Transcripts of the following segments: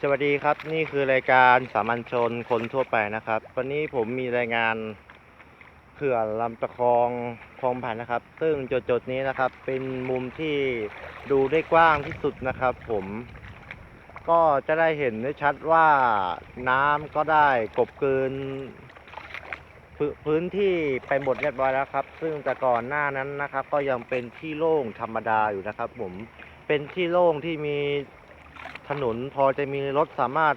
สวัสดีครับนี่คือรายการสามัญชนคนทั่วไปนะครับ วันนี้ผมมีรายงานเขื่อนลำตะคองคลองผ่านนะครับ ซึ่งจุดๆนี้นะครับ เป็นมุมที่ดูได้กว้างที่สุดนะครับ ผมก็จะได้เห็นได้ชัดว่าน้ำก็ได้กบเกินพื้นที่ไปหมดเรียบร้อยแล้วครับ ซึ่งแต่ก่อนหน้านั้นนะครับ ก็ยังเป็นที่โล่งธรรมดาอยู่นะครับ ผมเป็นที่โล่งที่มี ถนนพอจะมีรถสามารถ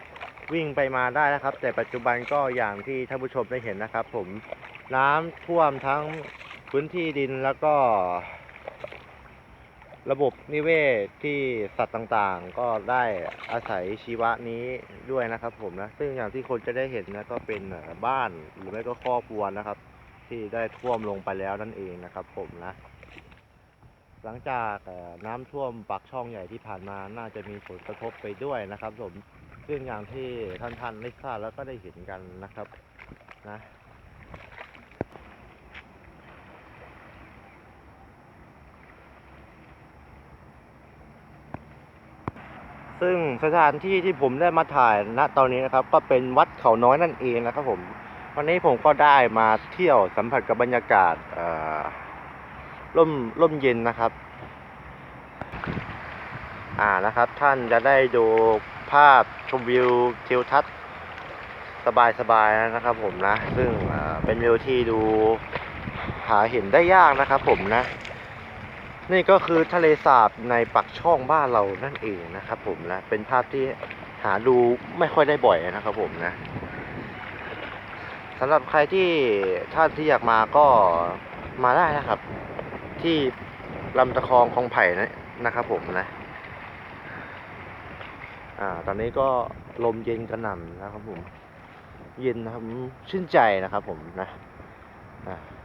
วิ่งไปมาได้นะครับ แต่ปัจจุบันก็อย่างที่ท่านผู้ชมได้เห็นนะครับ ผมน้ำท่วมทั้งพื้นที่ดินแล้วก็ ระบบนิเวศที่สัตว์ต่างๆ ก็ได้อาศัยชีวะนี้ด้วยนะครับ ผมนะซึ่งอย่างที่คนจะได้เห็นนะก็เป็นบ้านหรือไม่ก็ครอบครัวนะครับ ที่ได้ท่วมลงไปแล้วนั่นเองนะครับ ผมนะ หลังจากน้ำท่วมปากช่องใหญ่ที่ผ่านมาน่าจะมีผลกระทบไปด้วยนะครับผมซึ่งอย่างที่ท่านๆได้ทราบแล้วก็ได้เห็นกันนะครับนะซึ่งสถานที่ที่ผมได้มาถ่ายณตอนนี้นะครับ ก็เป็นวัดเขาน้อยนั่นเองนะครับผมวันนี้ผมก็ได้มาเที่ยวสัมผัสกับบรรยากาศเอ่อ ร่มร่มเย็นนะครับ อ่านะครับ ท่านจะได้ดูภาพชมวิวทิวทัศน์สบายๆนะครับ ผมนะ ซึ่งเอ่อเป็นวิวที่ดูหาเห็นได้ยากนะครับผมนะ นี่ก็คือทะเลสาบในปักช่องบ้านเรานั่นเองนะครับ ผมนะ เป็นภาพที่หาดูไม่ค่อยได้บ่อยนะครับ ผมนะสำหรับใครที่ท่านที่อยากมาก็มาได้นะครับ ที่ลำตะคองคลองไผ่นะนะครับผมนะ อ่า ตอนนี้ก็ลมเย็นกระหน่ำนะครับผม เย็นนะครับชื่นใจนะครับผมนะอ่า